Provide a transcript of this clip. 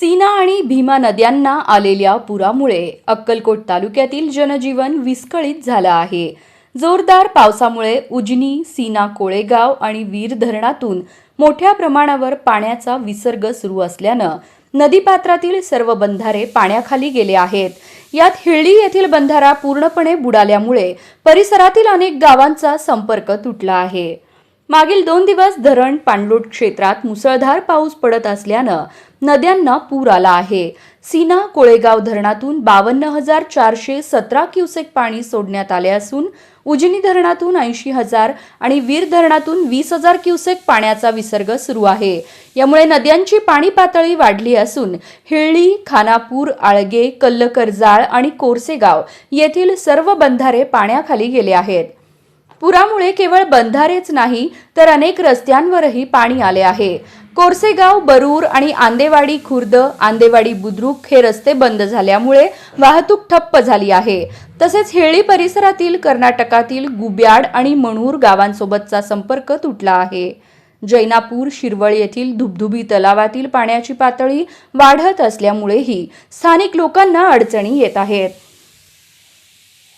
सीना आणि भीमा नद्यांना आलेल्या पुरामुळे अक्कलकोट तालुक्यातील जनजीवन विस्कळीत झालं आहे. जोरदार पावसामुळे उजनी सीना कोळेगाव आणि वीर धरणातून मोठ्या प्रमाणावर पाण्याचा विसर्ग सुरू असल्यानं नदीपात्रातील सर्व बंधारे पाण्याखाली गेले आहेत. यात हिळ्ळी येथील बंधारा पूर्णपणे बुडाल्यामुळे परिसरातील अनेक गावांचा संपर्क तुटला आहे. मागील दोन दिवस धरण पाणलोट क्षेत्रात मुसळधार पाऊस पडत असल्यानं नद्यांना पूर आला आहे. सीना कोळेगाव धरणातून बावन्न हजार चारशे सतरा क्युसेक पाणी सोडण्यात आले असून उजनी धरणातून ऐंशी हजार आणि वीर धरणातून वीस हजार क्युसेक पाण्याचा विसर्ग सुरू आहे. यामुळे नद्यांची पाणी पातळी वाढली असून हिळ्ळी खानापूर आळगे कल्लकरजाळ आणि कोरसेगाव येथील सर्व बंधारे पाण्याखाली गेले आहेत. पुरामुळे केवळ बंधारेच नाही तर अनेक रस्त्यांवरही पाणी आले आहे. कोरसेगाव बरूर आणि आंदेवाडी खुर्द आंदेवाडी बुद्रुक हे रस्ते बंद झाल्यामुळे वाहतूक ठप्प झाली आहे. तसेच हेळी परिसरातील कर्नाटकातील गुब्याड आणि मणूर गावांसोबतचा संपर्क तुटला आहे. जैनापूर शिरवळ येथील धुबधुबी तलावातील पाण्याची पातळी वाढत असल्यामुळेही स्थानिक लोकांना अडचणी येत आहेत.